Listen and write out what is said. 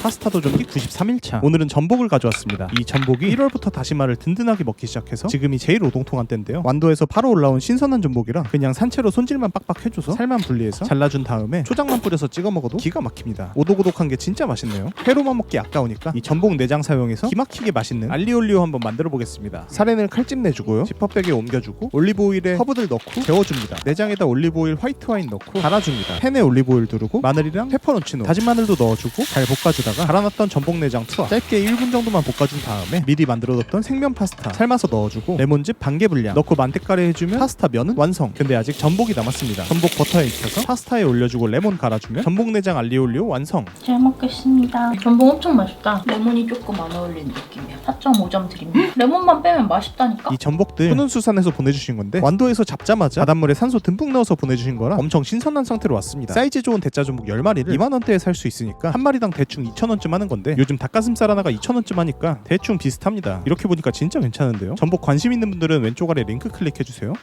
파스타 도 전기 93일차. 오늘은 전복을 가져왔습니다. 이 전복이 1월부터 다시마를 든든하게 먹기 시작해서 지금이 제일 오동통한 때인데요. 완도에서 바로 올라온 신선한 전복이라 그냥 산채로 손질만 빡빡 해줘서 살만 분리해서 잘라준 다음에 초장만 뿌려서 찍어 먹어도 기가 막힙니다. 오독오독한 게 진짜 맛있네요. 회로만 먹기 아까우니까 이 전복 내장 사용해서 기막히게 맛있는 알리올리오 한번 만들어 보겠습니다. 살에는 칼집 내주고요. 지퍼백에 옮겨주고 올리브오일에 허브들 넣고 데워줍니다. 내장에다 올리브오일 화이트 와인 넣고 갈아줍니다. 팬에 올리브오일 두르고 마늘이랑 페퍼론치노 다진 마늘도 넣어주고 잘 볶아주다 가 갈아놨던 전복 내장 투하 짧게 1분 정도만 볶아준 다음에 미리 만들어뒀던 생면 파스타 삶아서 넣어주고 레몬즙 반개 분량 넣고 만테카레 해주면 파스타 면은 완성 근데 아직 전복이 남았습니다 전복 버터에 익혀서 파스타에 올려주고 레몬 갈아주면 전복 내장 알리올리오 완성 잘 먹겠습니다. 전복 엄청 맛있다. 레몬이 조금 안 어울리는 느낌이야. 4.5점 드립니다. 레몬만 빼면 맛있다니까? 이 전복들 훈훈수산에서 보내주신 건데 완도에서 잡자마자 바닷물에 산소 듬뿍 넣어서 보내주신 거라 엄청 신선한 상태로 왔습니다 사이즈 좋은 대짜 전복 10마리를 2만원대에 살 수 있으니까 한 마리당 대충 2 천원쯤 하는 건데 요즘 닭가슴살 하나가 2천원쯤 하니까 대충 비슷합니다. 이렇게 보니까 진짜 괜찮은데요? 전복 관심 있는 분들은 왼쪽 아래 링크 클릭해주세요